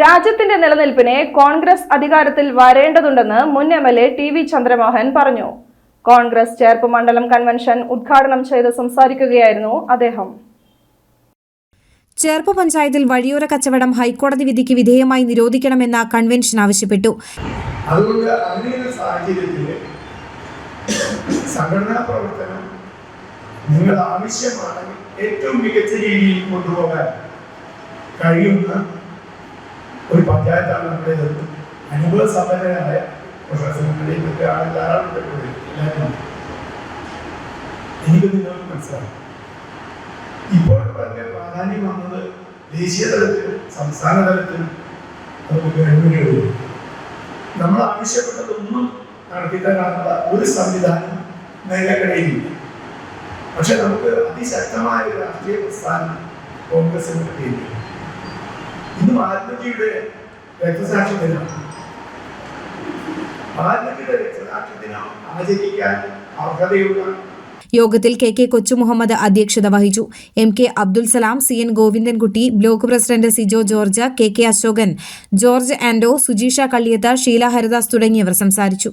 രാജ്യത്തിന്റെ നിലനിൽപ്പിനെ കോൺഗ്രസ് അധികാരത്തിൽ വരേണ്ടതുണ്ടെന്ന് മുൻ M L A T V Chandramohan പറഞ്ഞു. കോൺഗ്രസ് ചേർപ്പ് മണ്ഡലം കൺവെൻഷൻ ഉദ്ഘാടനം ചെയ്ത് സംസാരിക്കുകയായിരുന്നു അദ്ദേഹം. ചേർപ്പ് പഞ്ചായത്തിൽ വഴിയോര കച്ചവടം ഹൈക്കോടതി വിധിക്ക് വിധേയമായി നിരോധിക്കണമെന്ന കൺവെൻഷൻ ആവശ്യപ്പെട്ടു. അതുകൊണ്ട് അങ്ങനെയുള്ള സാഹചര്യത്തിൽ സംഘടനാ പ്രവർത്തനം നിങ്ങൾ ആവശ്യമാണെങ്കിൽ ഏറ്റവും മികച്ച രീതിയിൽ കൊണ്ടുപോകാൻ കഴിയുന്ന ഒരു പഞ്ചായത്താണ് നമ്മുടേത് അനുഭവ സമ്പന്നരായ പ്രൊഫസർമാരെയും ധാരാളം. എനിക്ക് നിങ്ങൾക്ക് മനസ്സിലാവും ഇപ്പോൾ വളരെ പ്രാധാന്യം വന്നത് ദേശീയ തലത്തിലും സംസ്ഥാന തലത്തിലും നമുക്ക് നമ്മൾ ആവശ്യപ്പെട്ടതൊന്നും നടത്തിത്തരാനുള്ള ഒരു സംവിധാനം നിലക്കടയിലില്ല പക്ഷെ നമുക്ക് അതിശക്തമായ ഒരു രാഷ്ട്രീയ പ്രസ്ഥാനം കോൺഗ്രസിന് കിട്ടിയില്ല ഇന്നും ആത്മജിയുടെ രക്തസാക്ഷി ദിനം ആത്മജിയുടെ രക്തസാക്ഷി ദിനം ആചരിക്കാൻ അർഹതയുള്ള യോഗത്തിൽ കെ കെ കൊച്ചു മുഹമ്മദ് അധ്യക്ഷത വഹിച്ചു. M K Abdul Salam C N Govindankutty block president Sijo George K K Ashokan George Anto Sujeesha Kalliyath Sheela Haridas തുടങ്ങിയവർ സംസാരിച്ചു.